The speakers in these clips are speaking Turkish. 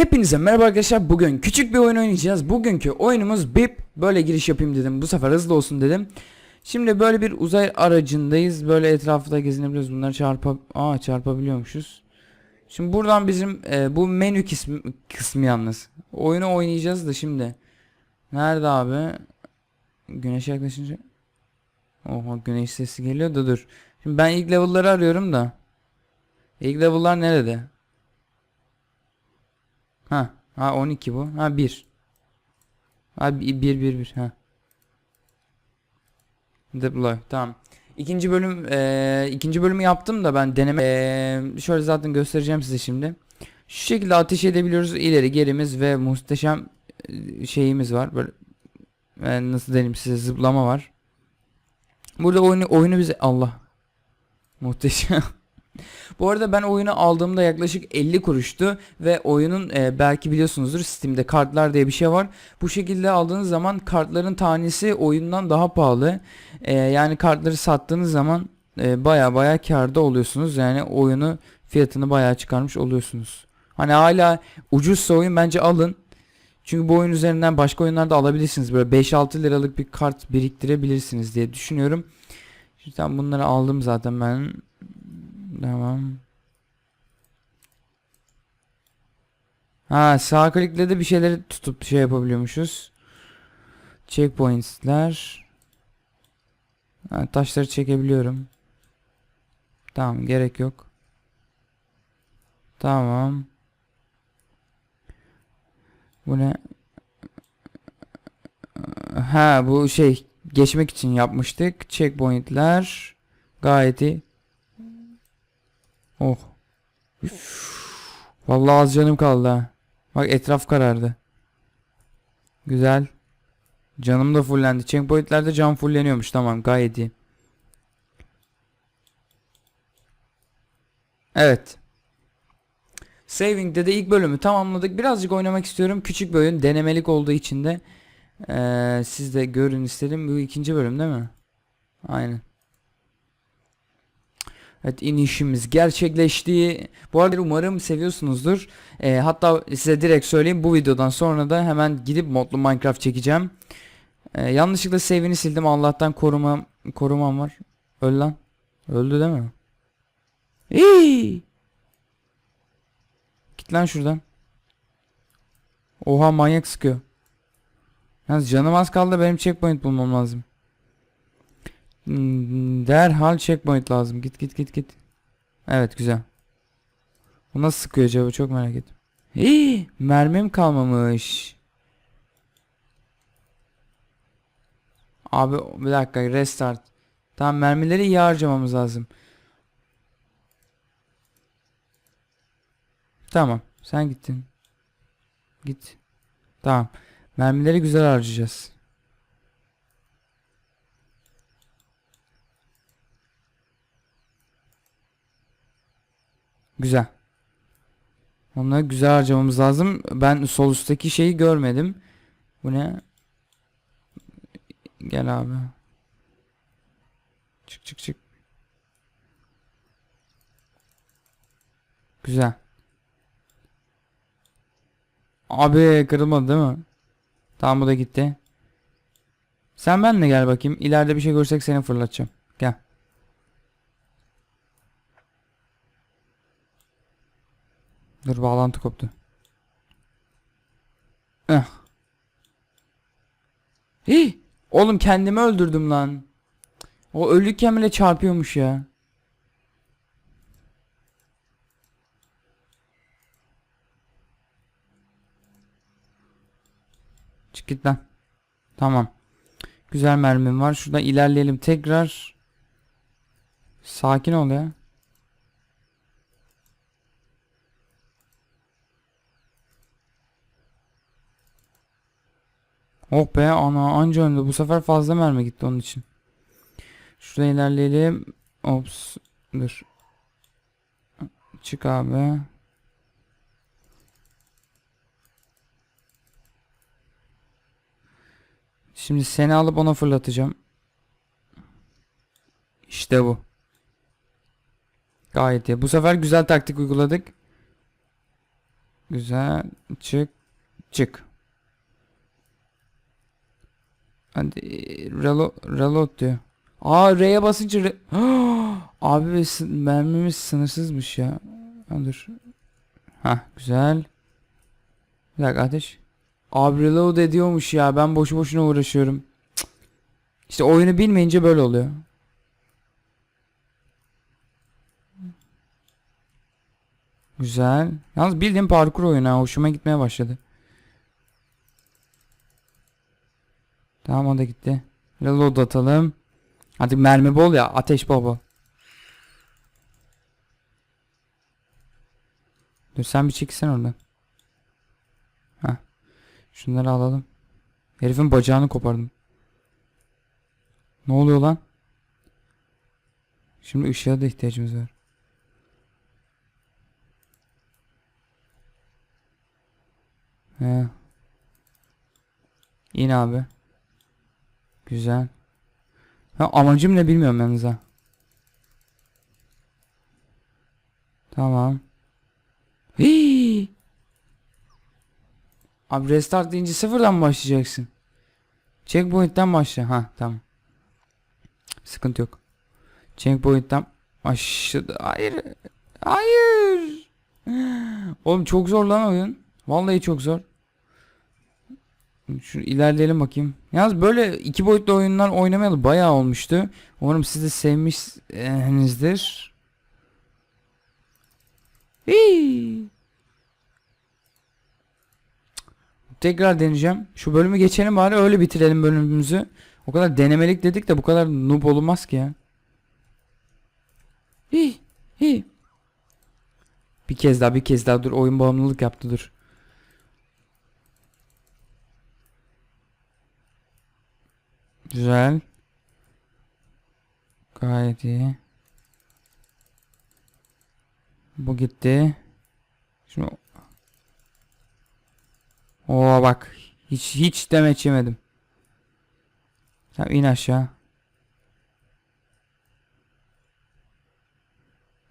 Hepinize merhaba arkadaşlar. Bugün küçük bir oyun oynayacağız. Bugünkü oyunumuz BIP. Böyle giriş yapayım dedim. Bu sefer hızlı olsun dedim. Şimdi böyle bir uzay aracındayız. Böyle etrafta gezinebiliyoruz. Bunları çarpa Aa çarpabiliyormuşuz. Şimdi buradan bizim e, bu menü kısmı, kısmı yalnız. Oyunu oynayacağız da şimdi. Nerede abi? Güneş yaklaşınca. Oha güneş sesi geliyor da dur. Şimdi ben ilk level'ları arıyorum da. İlk level'lar nerede? Ha, ha 12 bu. Ha 1. Ha 1 1 1 ha. Deploy. Tamam. İkinci bölüm eee, ikinci bölümü yaptım da ben deneme eee, şöyle zaten göstereceğim size şimdi. Şu şekilde ateş edebiliyoruz. İleri gerimiz ve muhteşem eee, şeyimiz var. Böyle e, nasıl diyeyim size zıplama var. Burada oyunu oyunu bize Allah. Muhteşem. Bu arada ben oyunu aldığımda yaklaşık 50 kuruştu ve oyunun e, belki biliyorsunuzdur Steam'de kartlar diye bir şey var. Bu şekilde aldığınız zaman kartların tanesi oyundan daha pahalı. E, yani kartları sattığınız zaman e, baya baya karda oluyorsunuz. Yani oyunu fiyatını baya çıkarmış oluyorsunuz. Hani hala ucuzsa oyun bence alın. Çünkü bu oyun üzerinden başka oyunlarda alabilirsiniz. Böyle 5-6 liralık bir kart biriktirebilirsiniz diye düşünüyorum. Şimdi bunları aldım zaten ben. Tamam. Ha sağ klikle de bir şeyleri tutup şey yapabiliyormuşuz. Checkpoints'ler. Ha, taşları çekebiliyorum. Tamam gerek yok. Tamam. Bu ne? Ha bu şey geçmek için yapmıştık. Checkpoint'ler gayet iyi. Oh. Üf. Vallahi az canım kaldı ha. Bak etraf karardı. Güzel. Canım da fullendi. Checkpoint'lerde can fulleniyormuş. Tamam gayet iyi. Evet. Saving'de de ilk bölümü tamamladık. Birazcık oynamak istiyorum. Küçük bir oyun. Denemelik olduğu için de eee, siz de görün istedim. Bu ikinci bölüm değil mi? Aynen. Evet inişimiz gerçekleşti. Bu arada umarım seviyorsunuzdur. Ee, hatta size direkt söyleyeyim bu videodan sonra da hemen gidip modlu Minecraft çekeceğim. Ee, yanlışlıkla save'ini sildim. Allah'tan korumam korumam var. Öl lan. Öldü değil mi? İyi. Git lan şuradan. Oha manyak sıkıyor. Yalnız canım az kaldı benim checkpoint bulmam lazım. Hmm, Derhal checkpoint lazım. Git git git git. Evet güzel. Bu nasıl sıkıyor acaba çok merak ettim. Hii, mermim kalmamış. Abi bir dakika restart. Tamam mermileri iyi harcamamız lazım. Tamam sen gittin. Git. Tamam. Mermileri güzel harcayacağız. Güzel. Onları güzel harcamamız lazım. Ben sol üstteki şeyi görmedim. Bu ne? Gel abi. Çık çık çık. Güzel. Abi kırılmadı değil mi? Tamam bu da gitti. Sen benle gel bakayım. İleride bir şey görsek seni fırlatacağım. Gel. Dur bağlantı koptu. Eh. Hii, oğlum kendimi öldürdüm lan. O ölükken bile çarpıyormuş ya. Çık git lan. Tamam. Güzel mermim var. Şuradan ilerleyelim tekrar. Sakin ol ya. Oh be ana anca önde. Bu sefer fazla mermi gitti onun için. Şurada ilerleyelim. Ops. Dur. Çık abi. Şimdi seni alıp ona fırlatacağım. İşte bu. Gayet iyi. Bu sefer güzel taktik uyguladık. Güzel. Çık. Çık. Hadi reload, reload diyor. Aa R'ye basınca re Abi mermimiz sınırsızmış ya. Dur. Ha güzel. Bir dakika ateş. Abi reload ediyormuş ya. Ben boşu boşuna uğraşıyorum. Cık. İşte oyunu bilmeyince böyle oluyor. Güzel. Yalnız bildiğim parkur oyunu ha. Hoşuma gitmeye başladı. Tamam o da gitti. Reload atalım. Artık mermi bol ya. Ateş bol bol. Dur sen bir çekilsen oradan. Heh. Şunları alalım. Herifin bacağını kopardım. Ne oluyor lan? Şimdi ışığa da ihtiyacımız var. He. İn abi. Güzel. Ha, amacım ne bilmiyorum yalnız ha. Tamam. Hii. Abi restart deyince sıfırdan mı başlayacaksın? Checkpoint'ten başla. Ha tamam. Sıkıntı yok. Checkpoint'ten başladı. Hayır. Hayır. Oğlum çok zor lan oyun. Vallahi çok zor. Şu ilerleyelim bakayım. Yalnız böyle iki boyutlu oyunlar oynamayalı bayağı olmuştu. Umarım siz de sevmişsinizdir. Hii. Tekrar deneyeceğim. Şu bölümü geçelim bari öyle bitirelim bölümümüzü. O kadar denemelik dedik de bu kadar noob olunmaz ki ya. Hi hi. Bir kez daha bir kez daha dur oyun bağımlılık yaptı dur. Güzel. Gayet iyi. Bu gitti. Şimdi Oo bak. Hiç hiç demeç yemedim. Tamam in aşağı.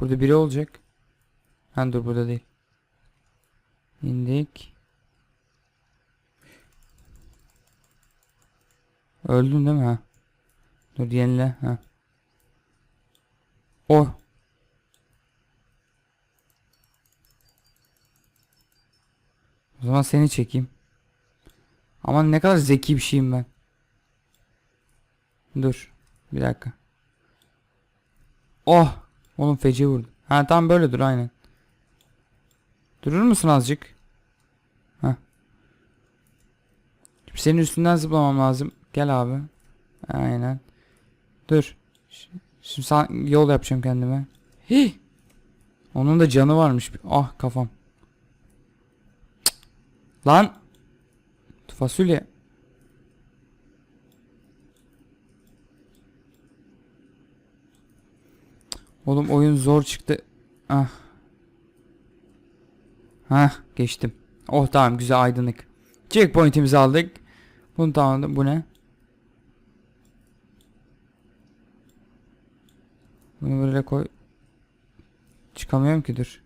Burada biri olacak. Ha dur burada değil. İndik. Öldün değil mi ha? Dur yenile ha. Oh. O zaman seni çekeyim. Aman ne kadar zeki bir şeyim ben. Dur. Bir dakika. Oh. Oğlum feci vurdu. Ha tam böyle dur aynen. Durur musun azıcık? Ha. Senin üstünden zıplamam lazım. Gel abi. Aynen. Dur. Şimdi sağ yol yapacağım kendime. Hi. Onun da canı varmış. Ah kafam. Cık. Lan. Fasulye. Oğlum oyun zor çıktı. Ah. Hah geçtim. Oh tamam güzel aydınlık. Checkpoint'imizi aldık. Bunu tamamladım. Bu ne? Bunu böyle koy. Çıkamıyorum ki dur.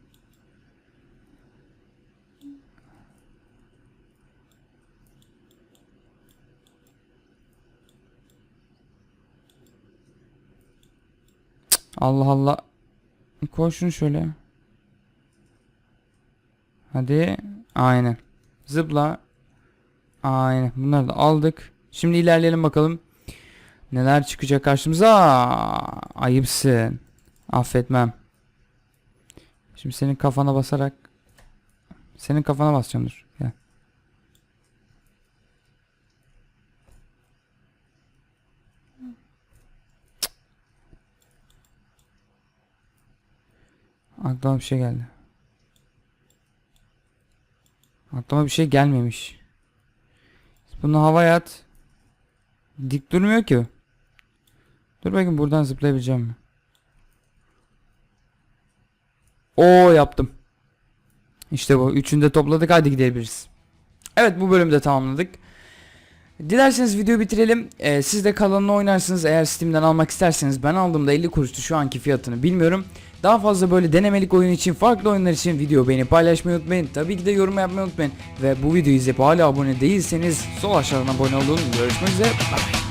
Allah Allah. Koy şunu şöyle. Hadi. Aynen. Zıpla. Aynen. Bunları da aldık. Şimdi ilerleyelim bakalım. Neler çıkacak karşımıza? Ayıpsın. Affetmem. Şimdi senin kafana basarak senin kafana basacağım dur. Gel. Aklıma bir şey geldi. Aklıma bir şey gelmemiş. Bunu havaya at. Dik durmuyor ki. Dur bakayım buradan zıplayabileceğim mi? Oo yaptım. İşte bu. Üçünü de topladık. Hadi gidebiliriz. Evet bu bölümü de tamamladık. Dilerseniz videoyu bitirelim. Ee, siz de kalanını oynarsınız. Eğer Steam'den almak isterseniz ben aldığımda 50 kuruştu şu anki fiyatını bilmiyorum. Daha fazla böyle denemelik oyun için, farklı oyunlar için video beğenip paylaşmayı unutmayın. Tabii ki de yorum yapmayı unutmayın. Ve bu videoyu izleyip hala abone değilseniz sol aşağıdan abone olun. Görüşmek üzere. Bye.